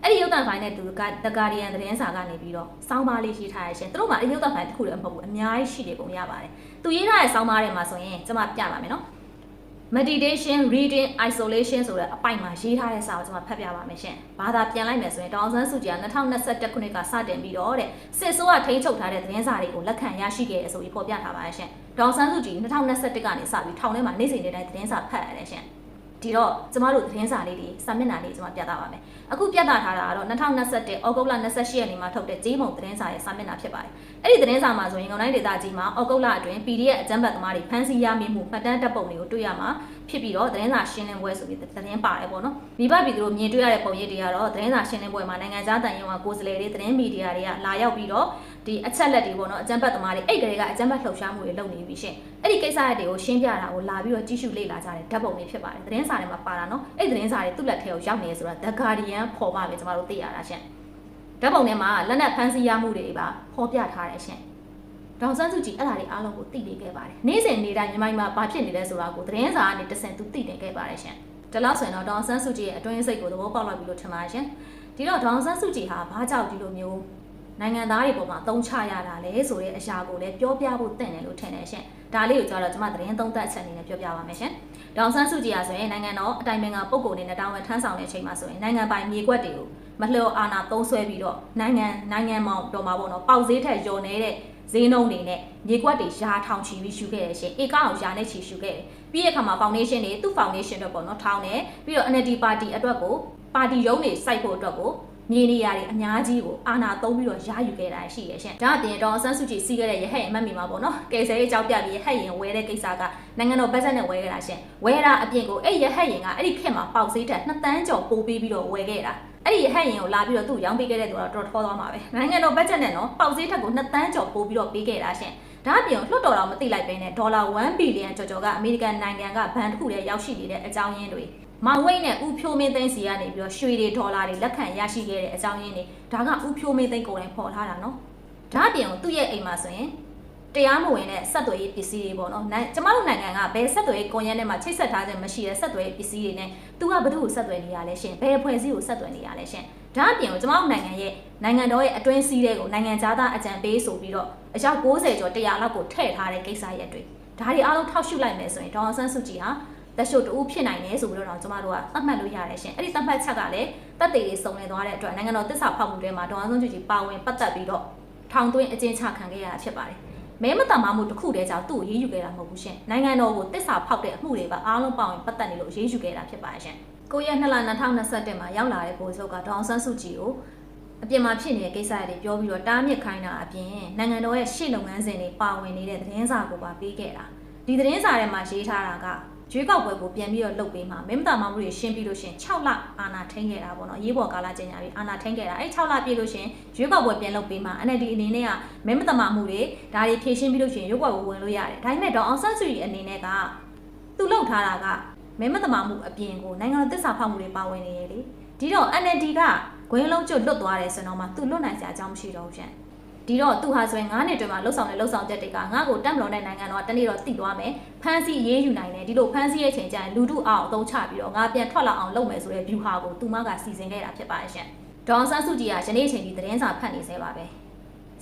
အဲ့ဒီရုပ်သံဖိုင်နဲ့သူက The Guardian သတင်းစာကနေပြီးတော့စောင်းပါးလေးရေးထားရရှင်သူတို့ကအဲ့ဒီရုပ်သံဖိုင်တစ်ခုလည်းမဟုတ်ဘူးအများကြီးရှိနေပုံရပါတယ်သူရေးထားတဲ့စောင်းပါးတွေမှာဆိုရင်ကျွန်မပြပါမယ်နော် meditation reading isolation ဆိုတဲ့အပိုက်မှာရေးထားတဲ့စာကိုကျွန်မဖတ်ပြပါမယ်ရှင်။ဘာသာပြန်လိုက်မယ်ဆိုရင်ဒေါအောင်ဆန်းစုကြည်က2021ခုနှစ်ကစတင်ပြီးတော့တဲ့စစ်ဆိုးကထိန်းချုပ်ထားတဲ့သတင်းစာတွေကိုလက်ခံရရှိခဲ့တယ်ဆိုပြီးဖော်ပြထားပါတယ်ရှင်။ဒေါအောင်ဆန်းစုကြည်2021ကနေစပြီးထောင်ထဲမှာနေ့စဉ်နေ့တိုင်းသတင်းစာဖတ်ရတယ်ရှင်။ ဒီတော့ကျမတို့သတင်းစာလေးတွေစာမျက်နှာလေးကျမပြသပါမယ်အခုပြသထားတာကတော့2021ဩဂုတ်လ28ရက်နေ့မှာထုတ်တဲ့ဂျေးမုံသတင်းစာရဲ့စာမျက်နှာဖြစ်ပါတယ်အဲ့ဒီသတင်းစာမှာဆိုရင်ငုံတိုင်းဒေသကြီးမှာဩဂုတ်လအတွင်း PDF အကြမ်းဖက်သမားတွေဖမ်းဆီးရမိမှုမှတ်တမ်းတပ်ပုံတွေကိုတွေ့ရမှာဖြစ်ပြီးတော့သတင်းစာရှင်းလင်းပွဲဆိုပြီးသတင်းပါတယ်ပေါ့နော်မိဘပြည်သူတို့မြင်တွေ့ရတဲ့ပုံရိပ်တွေကတော့သတင်းစာရှင်းလင်းပွဲမှာနိုင်ငံခြားတန်ရုံကကိုယ်စားလှယ်တွေသတင်းမီဒီယာတွေကလာရောက်ပြီးတော့ ဒီအချက်လက်တွေပေါ့နော်အကြမ်းဖက်သမားတွေအဲ့ကလေးကအကြမ်းဖက်လှုပ်ရှားမှုတွေလုပ်နေပြီရှင်အဲ့ဒီကိစ္စတွေကိုရှင်းပြတာကိုလာပြီးတော့ကြည့်ရှုလေ့လာကြတဲ့ဓာတ်ပုံတွေဖြစ်ပါတယ်သတင်းစာတွေမှာပါတာနော်အဲ့သတင်းစာတွေသူ့လက်ထဲကိုရောက်နေဆိုတာ The Guardian ပေါ်ပါပဲကျမတို့သိရတာရှင်ဓာတ်ပုံထဲမှာလက်နက်ဖမ်းဆီးရမှုတွေပါဖော်ပြထားတယ်ရှင်ဒေါန်ဆန်းစုကြည်အဲ့ဒါတွေအားလုံးကိုသိနေခဲ့ပါတယ်နေ့စဉ်နေ့တိုင်းမြန်မာပြည်မှာဘာဖြစ်နေလဲဆိုတာကိုသတင်းစာကနေတဆင့်သူသိနေခဲ့ပါတယ်ရှင်ဒါလို့ဆိုရင်တော့ဒေါန်ဆန်းစုကြည်ရဲ့အတွင်းစိတ်ကိုသဘောပေါက်လိုက်ပြီလို့ထင်ပါတယ်ရှင်ဒီတော့ဒေါန်ဆန်းစုကြည်ဟာဘာကြောင့်ဒီလိုမျိုး နိုင်ငံသားတွေပေါ်မှာသုံးချရတာလဲဆိုတဲ့အရာကိုလည်းပြောပြဖို့တင့်တယ်လို့ထင်တယ်ရှင်ဒါလေးကိုကြတော့ကျွန်မသတင်းသုံးသပ်ချက်အနေနဲ့ပြောပြပါမယ်ရှင်ဒေါန်ဆန်းစုကြည်ဟာဆိုရင်နိုင်ငံတော်အတိုင်ပင်ခံပုဂ္ဂိုလ်အနေနဲ့တာဝန်ထမ်းဆောင်တဲ့အချိန်မှာဆိုရင်နိုင်ငံပိုင်မြေကွက်တွေကိုမလျော်အာဏာသုံးဆွဲပြီးတော့နိုင်ငံနိုင်ငံမောင်တော်မှာပေါ့နော်ပေါက်ဈေးထက်လျော်နေတဲ့ဈေးနှုန်းတွေနဲ့မြေကွက်တွေရာထောင်ချီပြီးရှူခဲ့ရရှင်ဧကအောင်ရာနဲ့ချီရှူခဲ့တယ်ပြီးတဲ့အခါမှာ foundation တွေသူ့ foundation အတွက်ပေါ့နော်ထောင်းတယ်ပြီးတော့ NLD ပါတီအတွက်ကိုပါတီရုံးတွေစိုက်ဖို့အတွက်ကို မြေနေရာတွေအများကြီးကိုအာဏာသုံးပြီးတော့ရယူခဲ့တာရှိရရှင်ဒါအပြင်တော့ဆန်းစုကြည်စီးခဲ့တဲ့ရဟတ်ရင်မှတ်မိမှာပေါ့နော်ကယ်ဆယ်ရေးကြောက်ပြပြီးရဟတ်ရင်ဝဲတဲ့ကိစ္စကနိုင်ငံတော်ဘတ်ဂျက်နဲ့ဝဲခဲ့တာရှင်ဝဲတာအပြင်ကိုအဲ့ရဟတ်ရင်ကအဲ့ဒီခက်မှာပေါက်စေးတက်နှစ်တန်းကျော်ပိုးပေးပြီးတော့ဝဲခဲ့တာအဲ့ဒီရဟတ်ရင်ကိုလာပြီးတော့သူ့ရောင်းပေးခဲ့တဲ့သူကတော့တော်ထောသွားမှာပဲနိုင်ငံတော်ဘတ်ဂျက်နဲ့နော်ပေါက်စေးထက်ကိုနှစ်တန်းကျော်ပိုးပြီးတော့ပေးခဲ့တာရှင်ဒါအပြင်လွှတ်တော်တော်မသိလိုက်ပဲနဲ့ဒေါ်လာ1ဘီလီယံကျော်ကျော်ကအမေရိကန်နိုင်ငံကဘဏ်တစ်ခုထဲရောက်ရှိနေတဲ့အကြောင်းရင်းတွေ မောင်ဝိတ်နဲ့ဦးဖြိုးမင်းသိန်းစီကနေပြီးတော့ရွှေတွေဒေါ်လာတွေလက်ခံရရှိခဲ့တဲ့အကြောင်းရင်းတွေဒါကဦးဖြိုးမင်းသိန်းကိုယ်တိုင်ဖော်ထားတာနော်ဒါအပြင်သူ့ရဲ့အိမ်မှာဆိုရင်တရားမဝင်တဲ့ဆက်သွယ်ရေးပစ္စည်းတွေပေါ့နော်။ကျမတို့နိုင်ငံကဘယ်ဆက်သွယ်ရေးကွန်ရက်နဲ့မှချိတ်ဆက်ထားခြင်းမရှိတဲ့ဆက်သွယ်ရေးပစ္စည်းတွေနဲ့သူကဘယ်သူ့ကိုဆက်သွယ်နေရလဲရှင်။ဘယ်အဖွဲ့အစည်းကိုဆက်သွယ်နေရလဲရှင်။ဒါအပြင်ကိုကျမတို့နိုင်ငံရဲ့နိုင်ငံတော်ရဲ့အတွင်းစည်းတွေကိုနိုင်ငံသားအကြံပေးဆိုပြီးတော့အယောက်60ကျော်100လောက်ကိုထည့်ထားတဲ့ကိစ္စရက်တွေဒါတွေအားလုံးထောက်ရှုလိုက်မယ်ဆိုရင်ဒေါအောင်ဆန်းစုကြည်ဟာ တက်ရှို့တူဖြစ်နိုင်တယ်ဆိုပြီးတော့ကျမတို့ကသတ်မှတ်လို့ရတယ်ရှင်။အဲ့ဒီသတ်မှတ်ချက်ကလည်းတပ်တွေတွေစုံလင်သွားတဲ့အတွက်နိုင်ငံတော်တစ္ဆာဖောက်မှုတွေမှာဒေါအောင်ဆန်းစုကြည်ပါဝင်ပတ်သက်ပြီးတော့ထောင်သွင်းအကျဉ်းချခံခဲ့ရတာဖြစ်ပါတယ်။မဲမတမာမှုတစ်ခုတည်းကြောင့်သူ့ကိုရေးယူခဲ့တာမဟုတ်ဘူးရှင်။နိုင်ငံတော်ကိုတစ္ဆာဖောက်တဲ့အမှုတွေပါအားလုံးပါဝင်ပတ်သက်နေလို့ရေးယူခဲ့တာဖြစ်ပါတယ်ရှင်။ကိုရက်2လ2021မှာရောက်လာတဲ့ဗိုလ်ချုပ်ကဒေါအောင်ဆန်းစုကြည်ကိုအပြင်မှာဖြစ်နေတဲ့ကိစ္စတွေပြောပြီးတော့တားမြစ်ခိုင်းတာအပြင်နိုင်ငံတော်ရဲ့ရှေ့လုပ်ငန်းစဉ်တွေပါဝင်နေတဲ့သတင်းစာကိုပါပေးခဲ့တာဒီသတင်းစာထဲမှာရေးထားတာက ရွေးကောက်ပွဲကိုပြန်ပြီးတော့လုပ်ပေးမှာမင်းမတာမမှုတွေရှင်းပြီးလို့ရှင်6လအာဏာထိန်းခဲ့တာပေါ့နော်ရေးပေါ်ကာလကျင်းညာပြီးအာဏာထိန်းခဲ့တာအဲ6လပြည့်လို့ရှင်ရွေးကောက်ပွဲပြန်လုပ်ပေးမှာ NLD အနေနဲ့ကမင်းမတာမမှုတွေဒါတွေဖြည့်ရှင်းပြီးလို့ရှင်ရွေးကောက်ပွဲဝင်လို့ရတယ်ဒါပေမဲ့တော့အောင်ဆန်းစုကြည်အနေနဲ့ကသူလှုပ်ထားတာကမင်းမတာမမှုအပြင်ကိုနိုင်ငံတော်သစ္စာဖောက်မှုတွေပါဝင်နေရလေဒီတော့ NLD ကဂွင်းလုံးကျွတ်လွတ်သွားတယ်ဆိုတော့မှသူလွတ်နိုင်စရာအကြောင်းမရှိတော့ဘူးရှင် ဒီတော့သူဟာဆိုရင်9နှစ်တွင်မှာလှုပ်ဆောင်တဲ့လှုပ်ဆောင်ချက်တွေကငါ့ကိုတက်မလို့တဲ့နိုင်ငံတော့တနေ့တော့တိသွားမယ်ဖမ်းဆီးရေးယူနိုင်တယ်ဒီလိုဖမ်းဆီးရဲ့ချိန်ကျရင်လူထုအောင်အသုံးချပြီးတော့ငါပြန်ထွက်လာအောင်လုပ်မယ်ဆိုတဲ့ view ဟာကိုသူမကစီစဉ်ခဲ့တာဖြစ်ပါတယ်ရှင်ဒေါန်ဆန်းစုကြည်ကယနေ့ချိန်ဒီသတင်းစာဖတ်နေသေးပါပဲ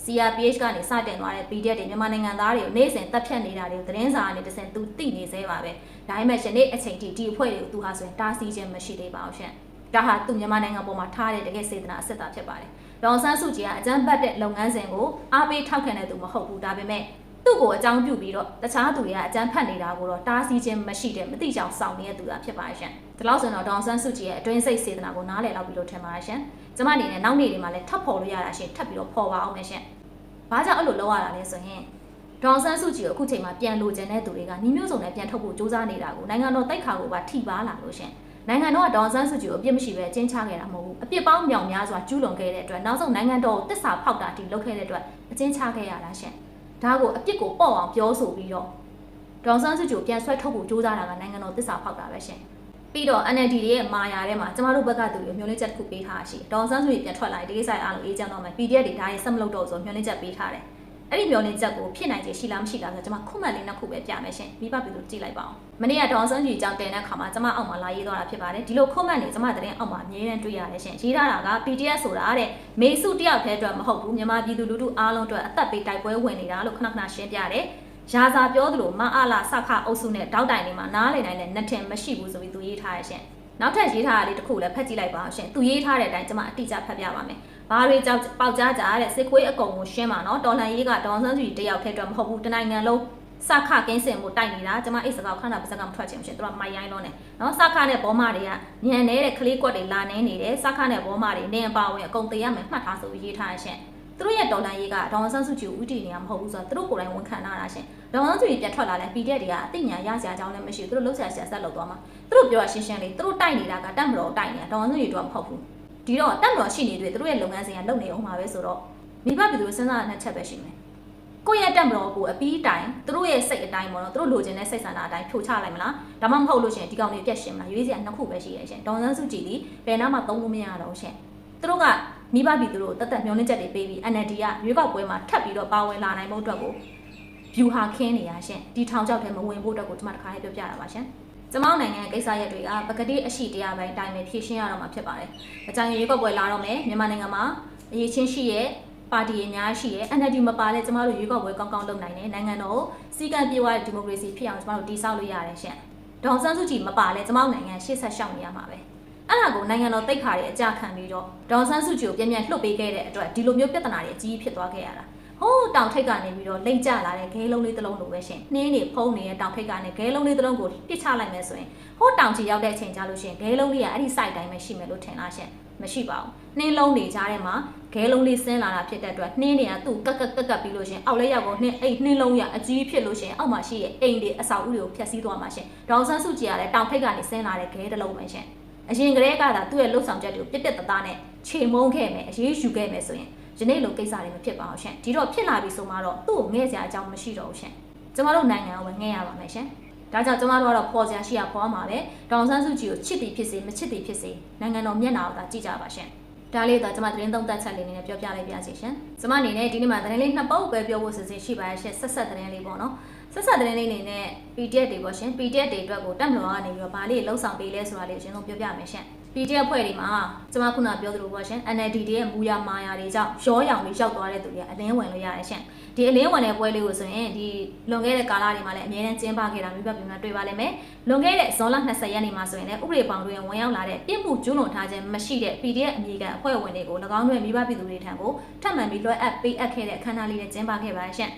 CRPH ကနေစတင်သွားတဲ့ PDF တွေမြန်မာနိုင်ငံသားတွေကိုနေ့စဉ်တပ်ဖြတ်နေတာတွေကိုသတင်းစာကနေတစင်သူသိနေသေးပါပဲဒါပေမဲ့ယနေ့အချိန်ထိဒီအဖွဲ့တွေကိုသူဟာဆိုရင်တားဆီးခြင်းမရှိသေးပါဘူးရှင်ဒါဟာသူမြန်မာနိုင်ငံပေါ်မှာထားတဲ့တကယ်စေတနာအစစ်တာဖြစ်ပါတယ်။ ဒေါန်ဆန်းစုကြည်ကအကြမ်းဖက်တဲ့လုပ်ငန်းစဉ်ကိုအားပေးထောက်ခံတဲ့သူမဟုတ်ဘူး။ဒါပေမဲ့သူ့ကိုအကြောင်းပြုပြီးတော့တခြားသူတွေကအကြမ်းဖက်နေတာကိုတော့တားဆီးခြင်းမရှိတဲ့မတိကြောင်ဆောင်နေတဲ့သူသာဖြစ်ပါရှင်။ဒီလောက်ဆိုတော့ဒေါန်ဆန်းစုကြည်ရဲ့အတွင်းစိတ်စေတနာကိုနားလည်လောက်ပြီးလို့ထင်ပါရှင်။ကျမအနေနဲ့နောက်နေ့တွေမှာလည်းထပ်ဖော်လို့ရတာရှင်ထပ်ပြီးတော့ဖော်ပါအောင်မယ်ရှင်။ဘာကြောင့်အဲ့လိုလုပ်ရတာလဲဆိုရင်ဒေါန်ဆန်းစုကြည်ကိုအခုချိန်မှာပြန်လိုချင်တဲ့သူတွေကနှီးမျိုးစုံနဲ့ပြန်ထုတ်ဖို့စ조사နေတာကိုနိုင်ငံတော်တိုက်ခါကိုပါထိပါလာလို့ရှင်။ နိုင်ငံတော်ကဒေါန်ဆန်းစုကြည်ကိုအပြစ်မရှိပဲအကျဉ်းချခဲ့တာမဟုတ်ဘူးအပြစ်ပေါင်းမြောင်များစွာကျူးလွန်ခဲ့တဲ့အတွက်နောက်ဆုံးနိုင်ငံတော်ကိုတစ္ဆာဖောက်တာတိလုပ်ခဲ့တဲ့အတွက်အကျဉ်းချခဲ့ရတာရှင်ဒါကိုအပြစ်ကိုပေါ့အောင်ပြောဆိုပြီးတော့ဒေါန်ဆန်းစုကြည်ကိုပြန်ဆွဲထုတ်ဖို့ကြိုးစားတာကနိုင်ငံတော်တစ္ဆာဖောက်တာပဲရှင်ပြီးတော့ NLD တွေရဲ့မာယာထဲမှာကျမတို့ဘက်ကသူတွေမျှော်လင့်ချက်တစ်ခုပေးထားရှိဒေါန်ဆန်းစုကြည်ပြန်ထွက်လာဒီကိစ္စအားလုံးအေးချမ်းတော့မယ် PDF တွေဒါတွေဆက်မလုပ်တော့ဆိုမျှော်လင့်ချက်ပေးထားတယ် အဲ့ဒီမျောလင်းချက်ကိုဖြစ်နိုင်ခြေရှိလားမရှိလားဆိုတော့ကျွန်မခုမှတ်လေးနှစ်ခုပဲပြမယ်ရှင်မိဘပြည်သူကြည့်လိုက်ပါအောင်မနေ့ကဒေါအောင်ဆန်းကြီးအကြောင်းတင်တဲ့ခါမှာကျွန်မအောက်မှာလာရေးသွားတာဖြစ်ပါတယ်ဒီလိုခုမှတ်နေကျွန်မသတင်းအောက်မှာအမြဲတမ်းတွေ့ရတယ်ရှင်ရေးထားတာက PDF ဆိုတာတဲ့မေစုတယောက်တည်းအတွက်မဟုတ်ဘူးမြန်မာပြည်သူလူထုအားလုံးအတွက်အသက်ပေးတိုက်ပွဲဝင်နေတာလို့ခဏခဏရှင်းပြတယ်ရာဇာပြောသလိုမအားလာစခအုပ်စုနဲ့တောက်တိုင်တွေမှာနားလေနိုင်တဲ့နှစ်ထင်မရှိဘူးဆိုပြီးသူရေးထားရရှင်နောက်ထပ်ရေးထားတာလေးတစ်ခုလည်းဖတ်ကြည့်လိုက်ပါအောင်ရှင်သူရေးထားတဲ့အတိုင်းကျွန်မအတိအကျဖတ်ပြပါမယ် ဘာတွေကြောက်ပေါက်ကြားကြတဲ့စစ်ခွေးအကုံကိုရှင်းပါနော်တော်လန်ရေးကဒေါန်ဆန်းစုကြည်တယောက်ထဲအတွက်မဟုတ်ဘူးတနိုင်ငံလုံးစခကင်းစင်မှုတိုက်နေတာကျွန်မအိတ်စကားခဏပါစကားမထွက်ချင်ဘူးရှင်သူကမိုက်ရိုင်းလုံးနေနော်စခနဲ့ဘောမတွေကညံနေတဲ့ကလေးကွက်တွေလာနေနေတယ်စခနဲ့ဘောမတွေနင်းပါဝင်အကုန်သေးရမယ်မှတ်ထားဆိုပြီးရေးထားရရှင်သူတို့ရဲ့ဒေါ်လာရေးကဒေါန်ဆန်းစုကြည်ဦးတည်နေရမဟုတ်ဘူးဆိုတော့သူတို့ကိုယ်တိုင်ဝန်ခံလာတာရှင်ဒေါန်ဆန်းစုကြည်ပြတ်ထွက်လာတဲ့ PDF တွေကအသိဉာဏ်ရစရာအကြောင်းလည်းမရှိဘူးသူတို့လှုပ်ရှားဆက်ဆက်လုပ်သွားမှာသူတို့ပြောရှင်းရှင်းလေးသူတို့တိုက်နေတာကတက်မတော်တိုက်နေတာဒေါန်ဆန်းစုကြည်တို့ကမဟုတ်ဘူး ဒီတော့တက်မတော်ရှိနေတွေ့သူတို့ရဲ့လုပ်ငန်းစဉ်ကလုပ်နေအောင်ပါပဲဆိုတော့မိဘပြည်သူစဉ်းစားရတဲ့ချက်ပဲရှိမယ်ကိုယ့်ရဲ့တက်မတော်ကိုအပီးတိုင်သူတို့ရဲ့စိတ်အတိုင်းပေါ့နော်သူတို့လိုချင်တဲ့စိတ်ဆန္ဒအတိုင်းဖြိုချလိုက်မလားဒါမှမဟုတ်လို့ရှိရင်ဒီကောင်တွေပြက်ရှင်းမလားရွေးစရာနှစ်ခုပဲရှိရရှင်ဒေါန်ဆန်းစုကြည်ဒီဘယ်နာမှသုံးလို့မရတော့ရှင်သူတို့ကမိဘပြည်သူတို့တသက်မျောနှင်းချက်တွေပေးပြီး NLD ကရွေးကောက်ပွဲမှာထပ်ပြီးတော့ပါဝင်လာနိုင်ဖို့အတွက်ကို view ဟာခင်းနေရရှင်ဒီထောင်ချောက်ထဲမဝင်ဖို့အတွက်ကိုကျွန်မတခါလေးပြောပြတာပါရှင် ကျမောင်းနိုင်ငံကိစ္စရပ်တွေကပကတိအရှိတရားပိုင်းအတိုင်းပဲဖြည့်ရှင်းရတော့မှာဖြစ်ပါတယ်။အကြံဉာဏ်ရွေးကောက်ပွဲလာတော့မယ်မြန်မာနိုင်ငံမှာအရေးချင်းရှိရဲ့ပါတီအများရှိရဲ့ NLD မပါလဲကျမတို့ရွေးကောက်ပွဲကောင်းကောင်းလုပ်နိုင်တယ်နိုင်ငံတော်စီကံပြေဝတဲ့ဒီမိုကရေစီဖြစ်အောင်ကျမတို့တည်ဆောက်လို့ရတယ်ရှင်။ဒေါန်ဆန်းစုကြည်မပါလဲကျမတို့နိုင်ငံရှေ့ဆက်ရှောက်နေရမှာပဲ။အဲ့ဒါကိုနိုင်ငံတော်တိတ်ခါတွေအကြခံပြီးတော့ဒေါန်ဆန်းစုကြည်ကိုပြန်ပြန်လှုပ်ပေးခဲ့တဲ့အတွက်ဒီလိုမျိုးပြဿနာတွေအကြီးဖြစ်သွားခဲ့ရတာ ဟိုးတောင်ထိပ်ကနေပြီးတော့လိမ့်ကျလာတဲ့ဂဲလုံးလေးတစ်လုံးလိုပဲရှင်နှင်းနေဖုံးနေတဲ့တောင်ထိပ်ကနေဂဲလုံးလေးတစ်လုံးကိုပစ်ချလိုက်မယ်ဆိုရင်ဟိုးတောင်ချီရောက်တဲ့အချိန်ကျလို့ရှင်ဂဲလုံးလေးကအဲ့ဒီ site တိုင်းပဲရှိမယ်လို့ထင်လားရှင်မရှိပါဘူးနှင်းလုံးတွေကြားထဲမှာဂဲလုံးလေးဆင်းလာတာဖြစ်တဲ့အတွက်နှင်းတွေကသူ့ကက်ကက်ကက်ကက်ပြီးလို့ရှင်အောက်လဲရောက်ကိုနှင်းအဲ့နှင်းလုံးရအကြီးဖြစ်လို့ရှင်အောက်မှာရှိရဲ့အိမ်တွေအဆောက်အဦတွေကိုဖျက်ဆီးသွားမှာရှင်ဒေါန်ဆန်းစုကြည်ကလည်းတောင်ထိပ်ကနေဆင်းလာတဲ့ဂဲတစ်လုံးပဲရှင်အရင်ကတည်းကသာသူ့ရဲ့လှုပ်ဆောင်ချက်တွေကိုပြက်ပြက်တသားနဲ့ခြေမုန်းခဲ့မယ်အရေးယူခဲ့မယ်ဆိုရင် ယနေ့လိုကိစ္စတွေမဖြစ်ပါဘူးရှင်ဒီတော့ဖြစ်လာပြီဆိုမှတော့သူ့ကိုငဲ့စရာအကြောင်းမရှိတော့ဘူးရှင်ကျမတို့နိုင်ငံကိုပဲငဲ့ရပါမယ်ရှင်ဒါကြောင့်ကျမတို့ကတော့ပေါ်စရာရှိရပေါ်မှာပဲဒေါန်ဆန်းစုကြည်ကိုချစ်သည်ဖြစ်စေမချစ်သည်ဖြစ်စေနိုင်ငံတော်မျက်နှာကိုသာကြည့်ကြပါရှင်ဒါလေးတော့ကျွန်မသတင်းသုံးသပ်ချက်လေးနဲ့ပြောပြလိုက်ပါစီရှင်။ကျွန်မအနေနဲ့ဒီနေ့မှာသတင်းလေးနှစ်ပုတ်ပဲပြောဖို့စီစဉ်ရှိပါရဲ့ရှင်ဆက်ဆက်သတင်းလေးပေါ့နော်။ဆက်ဆက်သတင်းလေးအနေနဲ့ PDF တွေပေါ့ရှင် PDF တွေအတွက်ကိုတက်မလို့ကနေပြီးတော့ဗာလေးလှုပ်ဆောင်ပေးလဲဆိုတာလေးအရင်ဆုံးပြောပြမယ်ရှင်။ PDF ဖွဲ့တွေမှာကျွန်မခုနပြောသလိုပေါ့ရှင် NLD တွေရဲ့မူရမာယာတွေကြောင့်ရောရောင်တွေရောက်သွားတဲ့သူတွေကအလင်းဝင်လို့ရတယ်ရှင်ဒီအလင်းဝင်တဲ့ပွဲလေးကိုဆိုရင်ဒီလွန်ခဲ့တဲ့ကာလတွေမှာလည်းအများနဲ့ကျင်းပခဲ့တာမျိုးပြပြမှာတွေ့ပါလိမ့်မယ်လွန်ခဲ့တဲ့ဇွန်လ20ရက်နေ့မှာဆိုရင်လည်းဥပဒေပေါင်းတွင်ဝင်ရောက်လာတဲ့ပြစ်မှုကျူးလွန်ထားခြင်းမရှိတဲ့ PDF အမည်ခံအဖွဲ့ဝင်တွေကို၎င်းတို့ရဲ့မိဘပြည်သူတွေထံကိုထပ်မံပြီးလွှဲအပ်ပေးအပ်ခဲ့တဲ့အခမ်းအနားလေးနဲ့ကျင်းပခဲ့ပါရှင်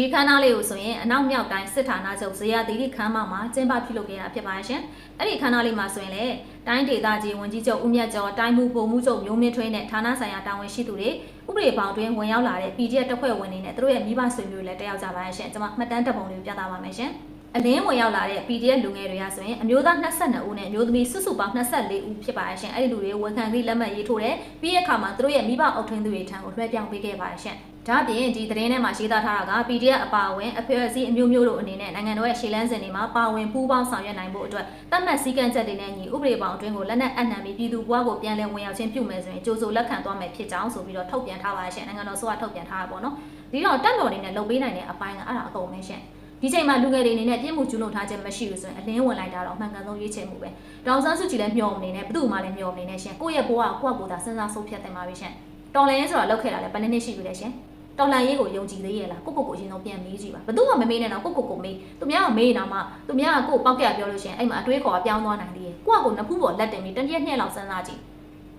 ဒီခန်းသားလေးကိုဆိုရင်အနောက်မြောက်တိုင်းစစ်ဌာနချုပ်ဇေယျသီရိခန်းမမှာကျင်းပပြုလုပ်ခဲ့တာဖြစ်ပါရှင်။အဲ့ဒီခန်းသားလေးမှာဆိုရင်လည်းတိုင်းဒေသကြီးဝန်ကြီးချုပ်ဦးမြတ်ကျော်တိုင်းမှုပုံမှုချုပ်မျိုးမင်းထွေးနဲ့ဌာနဆိုင်ရာတာဝန်ရှိသူတွေဥပဒေပေါင်းတွင်ဝင်ရောက်လာတဲ့ PDF တပ်ဖွဲ့ဝင်တွေနဲ့သူတို့ရဲ့မိဘဆွေမျိုးတွေလည်းတက်ရောက်ကြပါရှင်။ကျွန်မမှတ်တမ်းတပ်ပုံလေးပြသပါမယ်ရှင်။အလင်းဝင်ရောက်လာတဲ့ PDF လူငယ်တွေကဆိုရင်အမျိုးသား22ဦးနဲ့အမျိုးသမီးစုစုပေါင်း24ဦးဖြစ်ပါရှင်အဲ့ဒီလူတွေဝန်ခံပြီးလက်မှတ်ရေးထိုးတယ်ပြီးရခါမှာသူတို့ရဲ့မိဘအုပ်ထင်းသူတွေထံကိုလွှဲပြောင်းပေးခဲ့ပါရှင် ဒါ့အပြင်ဒီသတင်းထဲမှာရေးသားထားတာက PDF အပါအဝင်အဖွဲ့အစည်းအမျိုးမျိုးတို့အနေနဲ့နိုင်ငံတော်ရဲ့ရှေ့လန်းစဉ်တွေမှာပါဝင်ပူးပေါင်းဆောင်ရွက်နိုင်ဖို့အတွက်တတ်မှတ်စည်းကမ်းချက်တွေနဲ့ညီဥပဒေပေါင်းအတွင်းကိုလက်နက်အနှံပြီးပြည်သူ့ဘဝကိုပြန်လည်ဝင်ရောက်ခြင်းပြုမယ်ဆိုရင်ကြိုးစိုးလက်ခံသွားမယ်ဖြစ်ကြောင်းဆိုပြီးတော့ထုတ်ပြန်ထားပါရှင်နိုင်ငံတော်ဆိုကထုတ်ပြန်ထားတာပေါ့နော်ဒီတော့တက်တော်တွေနဲ့လုပ်ပေးနိုင်တဲ့အပိုင်းကအဲ့ဒါအကုန်ပဲရှင်ဒီချိန်မှာလူငယ်တွေအနေနဲ့ပြင်းမှုကျူးလွန်ထားခြင်းမရှိဘူးဆိုရင်အလင်းဝင်လိုက်တာတော့အမှန်ကန်ဆုံးရွေးချယ်မှုပဲဒေါန်ဆန်းစုကြည်လည်းမျှော်မနေနဲ့ဘယ်သူမှလည်းမျှော်မနေနဲ့ရှင်ကိုယ့်ရဲ့ဘဝကိုကိုယ့်ကိုယ်သာစဉ်းစားဆုံးဖြတ်သင့်ပါပြီရှင်တော်လည်းဆိုတာလောက်ခဲ့တာလည်းဘယ်နှစ်နှစ်ရှိပြီလဲရှင် တော်လန်ရေးကိုယုံကြည်သေးရဲ့လားကိုကိုကိုအရင်ဆုံးပြန်မေးကြည့်ပါဘယ်သူမှမမေးနဲ့တော့ကိုကိုကိုမေးသူများကမေးနေတာမှသူများကကိုကိုပောက်ကြပြောလို့ရှိရင်အဲ့မှာအတွေးခေါ်ကပြောင်းသွားနိုင်သေးရဲ့ကိုကကိုနှစ်ဖူးပေါ်လက်တင်ပြီးတရက်နှစ်လောက်စဉ်းစားကြည့်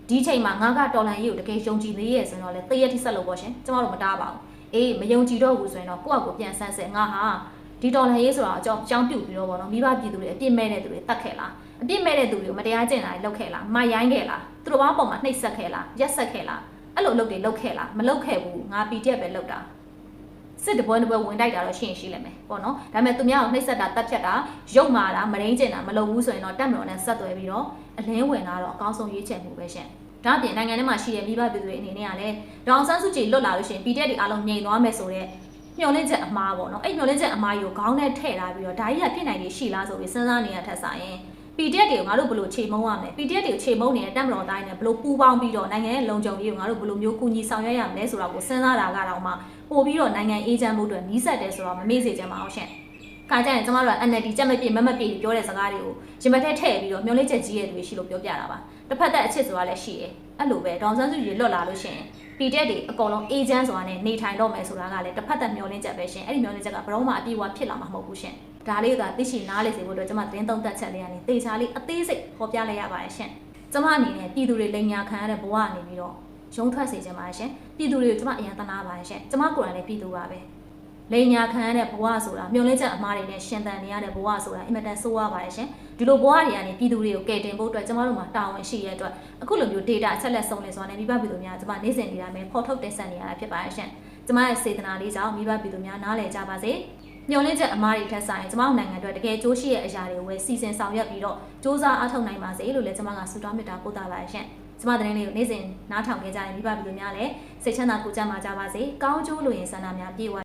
ဒီချိန်မှာငါကတော်လန်ရေးကိုတကယ်ယုံကြည်သေးရဲ့ဆိုတော့လေတရက်ထိဆက်လို့ပေါ့ရှင်ကျမတို့မတားပါဘူးအေးမယုံကြည်တော့ဘူးဆိုရင်တော့ကိုကကိုပြန်ဆန်းစစ်ငါဟာဒီတော်လန်ရေးဆိုတာအကြောင်းအကြောင်းပြုတ်ပြီးတော့ပေါ့နော်မိဘပြည်သူတွေအပြစ်မဲ့တဲ့သူတွေတတ်ခဲ့လားအပြစ်မဲ့တဲ့သူတွေကိုမတရားကျင့်တာတွေလုပ်ခဲ့လားမရိုင်းခဲ့လားသူတို့ဘာပေါ်မှာနှိပ်စက်ခဲ့လားရက်ဆက်ခဲ့လား အဲ့လိုလုပ်တွေလုပ်ခဲ့လားမလုပ်ခဲ့ဘူးငါ PDF ပဲလုပ်တာစစ်တပွဲတပွဲဝင်တိုက်တာတော့ရှင်းရှိလိမ့်မယ်ပေါ့နော်ဒါပေမဲ့သူများကိုနှိပ်စက်တာတက်ဖြတ်တာရုပ်မာတာမရင်းကျင်တာမလုပ်ဘူးဆိုရင်တော့တက်မတော်နဲ့ဆက်သွယ်ပြီးတော့အလင်းဝင်တာတော့အကောင်းဆုံးရွေးချယ်မှုပဲရှင်ဒါအပြင်နိုင်ငံထဲမှာရှိတဲ့မိဘပြည်သူတွေအနေနဲ့ကလည်းဒေါအောင်ဆန်းစုကြည်လွတ်လာလို့ရှိရင် PDF တွေအားလုံးငြိမ်သွားမယ်ဆိုတော့မျောလင့်ချက်အမားပေါ့နော်အဲ့မျောလင့်ချက်အမားကြီးကိုခေါင်းနဲ့ထည့်ထားပြီးတော့ဒါကြီးကဖြစ်နိုင်နေရှိလားဆိုပြီးစဉ်းစားနေရထက်ဆိုင်ရင် PDF တွေကိုငါတို့ဘယ်လိုခြေမုံရမလဲ PDF တွေကိုခြေမုံနေတဲ့တက်မတော်တိုင်းနဲ့ဘယ်လိုပူးပေါင်းပြီးတော့နိုင်ငံရဲ့လုံခြုံရေးကိုငါတို့ဘယ်လိုမျိုးကူညီဆောင်ရွက်ရမလဲဆိုတာကိုစဉ်းစားတာကတော့မှပို့ပြီးတော့နိုင်ငံအေးချမ်းမှုအတွက်နီးစပ်တယ်ဆိုတော့မမေ့စေချင်ပါအောင်ရှင်ခါကြရင်ကျမတို့က NLD ကြက်မပြည့်မမပြည့်ပြောတဲ့စကားတွေကိုရင်မထက်ထည့်ပြီးတော့မျောလေးချက်ကြီးရဲ့တွေရှိလို့ပြောပြတာပါတစ်ဖက်သက်အချစ်ဆိုတာလည်းရှိတယ်အဲ့လိုပဲဒေါန်ဆန်းစုကြည်လွတ်လာလို့ရှင်ပီတက်တွေအကုန်လုံးအေဂျင့်ဆိုတာနဲ့နေထိုင်တော့မယ်ဆိုတာကလည်းတစ်ဖက်သက်မျောလင်းချက်ပဲရှင်အဲ့ဒီမျောလင်းချက်ကဘယ်တော့မှအပြည့်အဝဖြစ်လာမှာမဟုတ်ဘူးရှင် ဒါလေးကသိရှိနားလေစေဖို့အတွက်ကျမသတင်းသုံးသက်ချက်လေးကနေတေချာလေးအသေးစိတ်ဟောပြလိုက်ရပါတယ်ရှင်ကျမအနေနဲ့ပြည်သူတွေလိန်ညာခံရတဲ့ဘဝကနေပြီးတော့ရုံးထွက်စေချင်ပါတယ်ရှင်ပြည်သူတွေကိုကျမအရင်သနာပါတယ်ရှင်ကျမကိုယ်တိုင်လည်းပြည်သူပါပဲလိန်ညာခံရတဲ့ဘဝဆိုတာမျောလင်းချက်အမားတွေနဲ့ရှင်သန်နေရတဲ့ဘဝဆိုတာအင်မတန်ဆိုးရပါတယ်ရှင်ဒီလိုဘဝတွေကနေပြည်သူတွေကိုကယ်တင်ဖို့အတွက်ကျမတို့မှာတာဝန်ရှိရတဲ့အတွက်အခုလိုမျိုး data အချက်လက်စုံလင်စွာနဲ့မိဘပြည်သူများကျမနေ့စဉ်နေရမယ်ဖော်ထုတ်တင်ဆက်နေရတာဖြစ်ပါတယ်ရှင်ကျမရဲ့စေတနာလေးကြောင့်မိဘပြည်သူများနားလည်ကြပါစေ မျောလင်းချက်အမားတွေထက်ဆိုင်ကျမတို့နိုင်ငံအတွက်တကယ်ကြိုးရှိတဲ့အရာတွေဝယ်စီစဉ်ဆောင်ရွက်ပြီးတော့စ조사အားထုတ်နိုင်ပါစေလို့လည်းကျမကဆုတောင်းမေတ္တာပို့သပါတယ်ရှင်ကျမသတင်းလေးကိုနေ့စဉ်နားထောင်ကြကြရင်မိဘပြည်သူများလည်းစိတ်ချမ်းသာကိုယ်ကျန်းမာကြပါစေကောင်းကျိုးလိုရင်ဆန္ဒများပြေဝ